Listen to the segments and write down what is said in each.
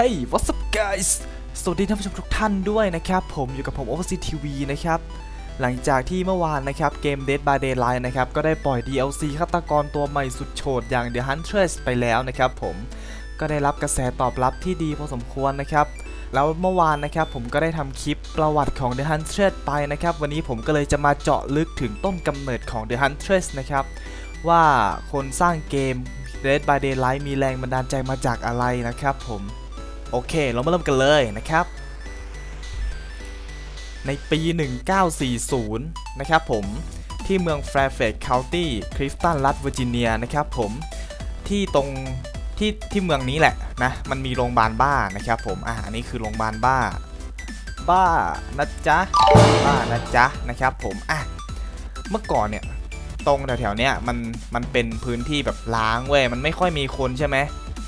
Hey what's up guys สวัสดีท่านผู้ชมทุกท่านด้วยนะครับ ผมอยู่กับผม Overseas TV นะครับ หลังจากที่เมื่อวานนะครับ เกม Dead by Daylight นะครับ ก็ได้ปล่อย DLC ฆาตกรตัวใหม่สุดโฉดอย่าง The Huntress ไปแล้วนะครับผมก็ได้รับกระแสตอบรับที่ดีพอสมควรนะครับแล้วเมื่อวานนะครับผมก็ได้ทำคลิปประวัติของ The Huntress ไปนะครับ วันนี้ผมก็เลยจะมาเจาะลึกถึงต้นกำเนิดของ The Huntress นะครับว่าคนสร้างเกม Dead by Daylight มีแรงบันดาลใจมาจากอะไรนะครับผม โอเค เรามาเริ่มกันเลยนะครับ ในปี 1940 นะครับผมที่เมือง Fairfax County คริฟตันรัฐเวอร์จิเนียนะครับผมที่ตรงที่ที่เมืองนี้แหละนะมันมีโรงพยาบาลบ้านะครับผมอ่าอันนี้คือโรงพยาบาลบ้า บ้านะจ๊ะบ้านะจ๊ะนะครับผมอะเมื่อก่อนเนี่ยตรงแถวๆเนี้ยมันมันเป็นพื้นที่แบบล้างเว้ยมันไม่ค่อยมีคนใช่ไหม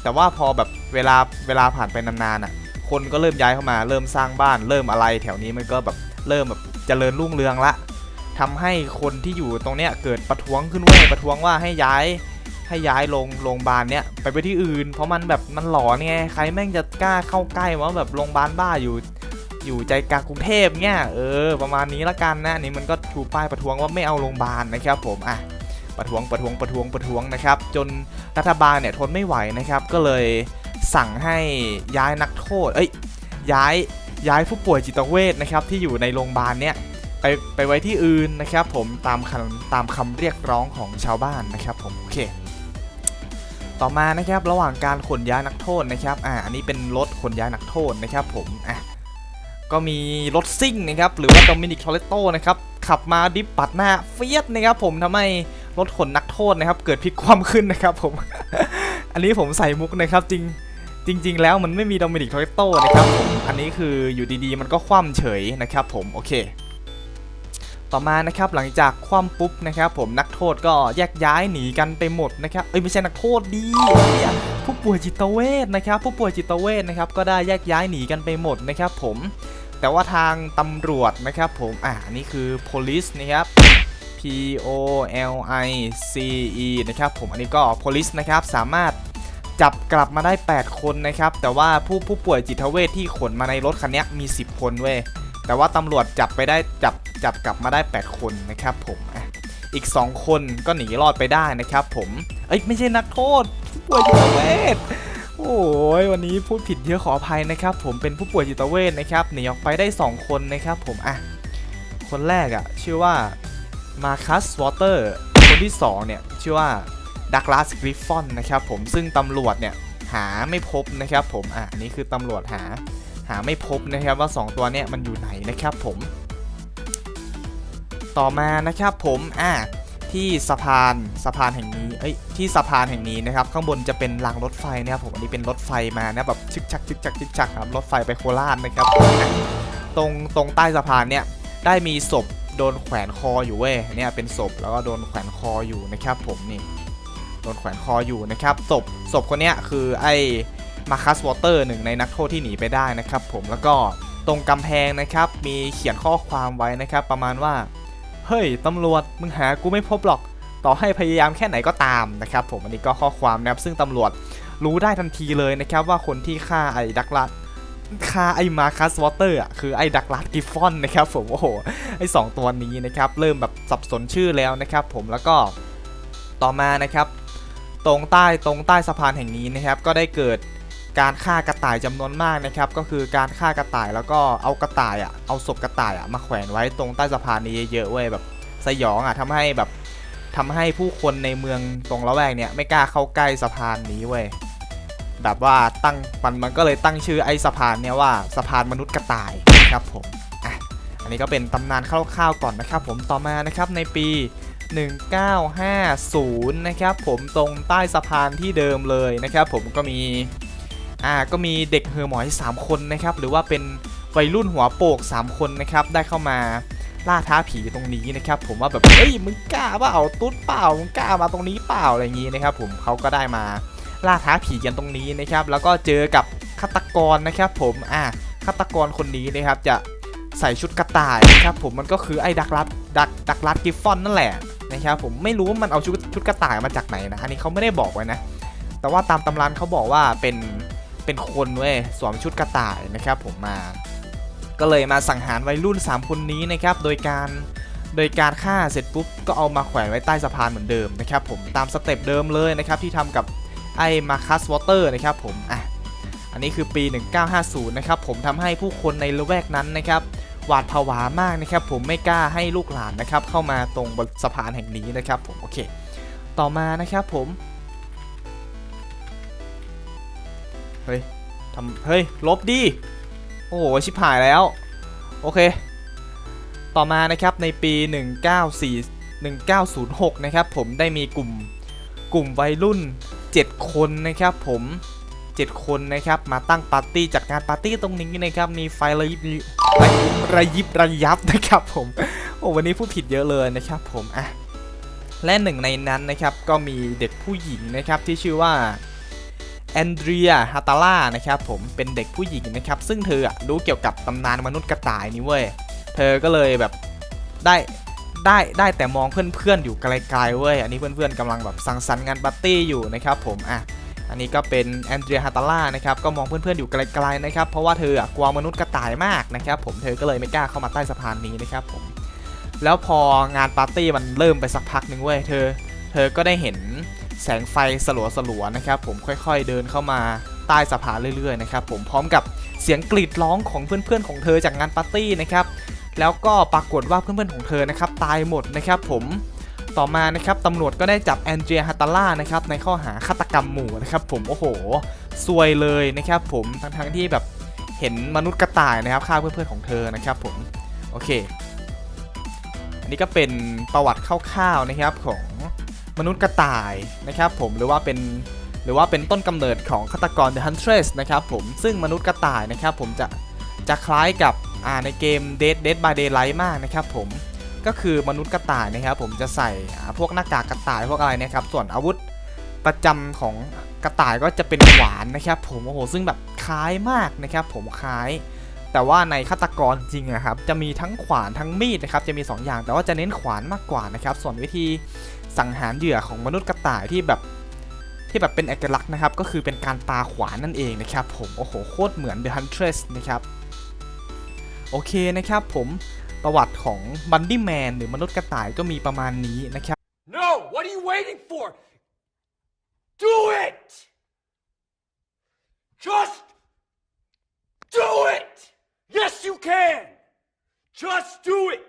แต่ว่าพอแบบเวลาเวลาผ่านไปนานๆอะ คนก็เริ่มย้ายเข้ามา เริ่มสร้างบ้าน เริ่มอะไรแถวนี้มันก็แบบเริ่มแบบเจริญรุ่งเรืองละทำให้คนที่อยู่ตรงเนี้ยเกิดประท้วงขึ้นเว้ยประท้วงว่าให้ย้ายให้ย้ายโรงโรงพยาบาลเนี้ยไปไปที่อื่น เพราะมันแบบมันหลอนไงใครแม่งจะกล้าเข้าใกล้ว่าแบบโรงพยาบาลบ้าอยู่ อยู่ใจกลางกรุงเทพเนี่ยเออประมาณนี้ละกันนะนนี่มันก็ชูป้ายประท้วงว่าไม่เอาโรงพยาบาลนะครับผมอะ ประท้วงประท้วงประท้วงประท้วงนะครับ จนรัฐบาลเนี่ยทนไม่ไหวนะครับ ก็เลยสั่งให้ย้ายนักโทษ เอ้ย ย้ายย้ายผู้ป่วยจิตเวชนะครับที่อยู่ในโรงพยาบาลเนี่ยไปไปไว้ที่อื่นนะครับ ผมตามคำตามคำเรียกร้องของชาวบ้านนะครับผมโอเค ต่อมานะครับระหว่างการขนย้ายนักโทษนะครับอ่าอันนี้เป็นรถขนย้ายนักโทษนะครับ ผมอะก็มีรถซิ่งนะครับหรือว่าโดมินิกทอเลโตนะครับขับมาดิฟปัดหน้าเฟียสนะครับผมทำให้ รถขนนักโทษนะครับ เกิดพลิกคว่ำขึ้นนะครับผม อันนี้ผมใส่มุกนะครับ จริงจริง ๆ แล้วมันไม่มีโดมินิกทอเลโตนะครับผม อันนี้คืออยู่ดีๆ มันก็คว่ำเฉยนะครับผมโอเค ต่อมานะครับหลังจากคว่ำปุ๊บนะครับ ผมนักโทษก็แยกย้ายหนีกันไปหมดนะครับเอ้ยไม่ใช่นักโทษดีผู้ป่วยจิตเวชนะครับผู้ป่วยจิตเวชนะครับก็ได้แยกย้ายหนีกันไปหมดนะครับ ผมแต่ว่าทางตำรวจนะครับผมอะอันนี้คือ police นะครับ P O L I C E นะครับผมอันนี้ก็ police นะครับสามารถจับกลับมาได้ 8 คนนะครับ แต่ว่าผู้ผู้ป่วยจิตเวชที่ขนมาในรถคันนี้มี 10 คนเว้ยแต่ว่าตำรวจจับไปได้จับจับกลับมาได้ 8 คนนะครับผมอีก 2 คนก็หนีรอดไปได้นะครับผมเอ้ยไม่ใช่นักโทษผู้ป่วยจิตเวชโอ้ยวันนี้พูดผิดเยอะขออภัยนะครับ ผมเป็นผู้ป่วยจิตเวชนะครับหนีออกไปได้ 2 คนนะครับผมอะคนแรกอะชื่อว่า มาคัสวอเตอร์คนที่ 2 เนี่ย ชื่อว่าดักลาสกริฟฟอนนะครับผมซึ่งตำรวจเนี่ย หาไม่พบนะครับผมอะอันนี้คือตำรวจหาหาไม่พบนะครับว่า 2 ตัวเนี่ยมันอยู่ไหนนะครับผม ต่อมานะครับผมอะที่สะพานสะพานแห่งนี้เอ้ยที่สะพานแห่งนี้นะครับ ข้างบนจะเป็นรางรถไฟนะครับผมอันนี้เป็นรถไฟมานะแบบชึกชักชึกชักชึกชักครับรถไฟไปโคราชนะครับตรงตรงใต้สะพานเนี่ยได้มีศพ โดนแขวนคออยู่เว้ยเนี่ยเป็นศพแล้วก็โดนแขวนคออยู่นะครับผมนี่โดนแขวนคออยู่นะครับศพศพคนเนี้ยคือไอ้มาคัสวอเตอร์หนึ่งในนักโทษที่หนีไปได้นะครับ ผมแล้วก็ตรงกำแพงนะครับมีเขียนข้อความไว้นะครับ ประมาณว่า เฮ้ยตำรวจมึงหากูไม่พบหรอก ต่อให้พยายามแค่ไหนก็ตามนะครับ ผมอันนี้ก็ข้อความนะครับซึ่งตำรวจรู้ได้ทันทีเลยนะครับว่าคนที่ฆ่าไอ้ดักลัด ฆ่าไอมาคัสวอเตอร์อะคือไอดักลัดกิฟฟอนนะครับผมโอ้โหไอสองตัวนี้นะครับเริ่มแบบสับสนชื่อแล้วนะครับผมแล้วก็ต่อมานะครับตรงใต้ตรงใต้สะพานแห่งนี้นะครับก็ได้เกิดการฆ่ากระต่ายจำนวนมากนะครับก็คือการฆ่ากระต่ายแล้วก็เอากระต่ายอะเอาศพกระต่ายอะมาแขวนไว้ตรงใต้สะพานนี้เยอะๆเว้ยแบบสยองอะทำให้แบบทำให้ผู้คนในเมืองตรงละแวกเนี่ยไม่กล้าเข้าใกล้สะพานนี้เว้ย แบบว่าตั้งมันมันก็เลยตั้งชื่อไอ้สะพานเนี่ยว่าสะพานมนุษย์กระต่ายนะครับผมอะอันนี้ก็เป็นตำนานคร่าวๆก่อนนะครับ ผมต่อมานะครับในปี 1950 นะครับผมตรงใต้สะพานที่เดิมเลยนะครับผมก็มีอ่าก็มีเด็กเฮอหมอย 3 คนนะครับหรือว่าเป็นวัยรุ่นหัวโปก 3 คนนะครับได้เข้ามาล่าท้าผีตรงนี้นะครับผมว่าแบบเฮ้ยมึงกล้าเปล่าตุ๊ดเปล่ามึงกล้ามาตรงนี้เปล่าอะไรอย่างนี้นะครับผมเขาก็ได้มา ล่าท้าผีกันตรงนี้นะครับ แล้วก็เจอกับฆาตกรนะครับ ผมอ่าฆาตกรคนนี้นะครับจะใส่ชุดกระต่ายนะครับผมมันก็คือไอ้ดักลัดดักดักลัดกิฟฟอนนั่นแหละนะครับผมไม่รู้ว่ามันเอาชุดชุดกระต่ายมาจากไหนนะอันนี้เขาไม่ได้บอกไว้นะ แต่ว่าตามตำรานเขาบอกว่าเป็นเป็นคนเว้ยสวมชุดกระต่ายนะครับผมมา ก็เลยมาสังหารวัยรุ่น 3 คนนี้นะครับโดยการโดยการฆ่าเสร็จปุ๊บก็เอามาแขวนไว้ใต้สะพานเหมือนเดิมนะครับผมตามสเต็ปเดิมเลยนะครับที่ทำกับ ไอ้มาคัสวอเตอร์นะครับผมอะอันนี้คือปี 1950 นะครับผมทำให้ผู้คนในละแวกนั้นนะครับหวาดผวามากนะครับผมไม่กล้าให้ลูกหลานนะครับเข้ามาตรงบนสะพานแห่งนี้นะครับผมโอเค ต่อมานะครับผมเฮ้ยทำเฮ้ยลบดิโอ้โหชิบหายแล้ว โอเค ต่อมานะครับในปี 194 1906 นะครับผมได้มีกลุ่ม กลุ่มวัยรุ่น 7 คนนะครับผม 7 คนนะครับมาตั้งปาร์ตี้จัดงานปาร์ตี้ตรงนี้นะครับมีไฟระยิบระยิบระยับนะครับผมโอ้วันนี้พูดผิดเยอะเลยนะครับผมอะและหนึ่งในนั้นนะครับก็มีเด็กผู้หญิงนะครับที่ชื่อว่าแอนเดรียฮาตาล่านะครับผมเป็นเด็กผู้หญิงนะครับซึ่งเธอรู้เกี่ยวกับตำนานมนุษย์กระต่ายนี่เว้ยเธอก็เลยแบบได้ ได้ได้แต่มองเพื่อนๆอยู่ไกลๆเว้ยอันนี้เพื่อนๆกำลังแบบสังสรรค์งานปาร์ตี้อยู่นะครับผมอะอันนี้ก็เป็นแอนเดรียฮาตาล่านะครับก็มองเพื่อนๆอยู่ไกลๆนะครับเพราะว่าเธอกลัวมนุษย์กระต่ายมากนะครับผมเธอก็เลยไม่กล้าเข้ามาใต้สะพานนี้นะครับผมแล้วพองานปาร์ตี้มันเริ่มไปสักพักหนึ่งเว้ยเธอ เธอก็ได้เห็นแสงไฟสลัวๆนะครับผมค่อยๆเดินเข้ามาใต้สะพานเรื่อยๆนะครับผมพร้อมกับเสียงกรีดร้องของเพื่อนๆของเธอจากงานปาร์ตี้นะครับ แล้วก็ปรากฏว่าเพื่อนๆของเธอนะครับตายหมดนะครับผมต่อมานะครับตำรวจก็ได้จับแอนเดรียฮัตตาล่านะครับในข้อหาฆาตกรรมหมู่นะครับผมโอ้โหซวยเลยนะครับผมทั้งๆที่แบบเห็นมนุษย์กระต่ายนะครับฆ่าเพื่อนๆของเธอนะครับผมโอเค อันนี้ก็เป็นประวัติคร่าวๆนะครับของมนุษย์กระต่ายนะครับผมหรือว่าเป็นหรือว่าเป็นต้นกำเนิดของฆาตกร The Huntress นะครับผมซึ่งมนุษย์กระต่ายนะครับผมจะจะคล้ายกับ ในเกม Dead Dead by Daylight มากนะครับผมก็คือมนุษย์กระต่ายนะครับผมจะใส่พวกหน้ากากกระต่ายพวกอะไรนะครับส่วนอาวุธประจำของกระต่ายก็จะเป็นขวานนะครับผมโอ้โหซึ่งแบบคล้ายมากนะครับผมคล้าย แต่ว่าในฆาตกรจริงนะครับจะมีทั้งขวานทั้งมีดนะครับจะมี 2 อย่าง แต่ว่าจะเน้นขวานมากกว่านะครับส่วนวิธีสังหารเหยื่อของมนุษย์กระต่ายที่แบบที่แบบเป็นเอกลักษณ์นะครับก็คือเป็นการปาขวานนั่นเองนะครับผมโอ้โหโคตรเหมือน The Huntress นะครับ โอเคนะครับผมประวัติของบันดี้แมนหรือมนุษย์กระต่ายก็มีประมาณนี้นะครับ No! What are you waiting for? Do it! Just do it! Yes, you can! Just do it!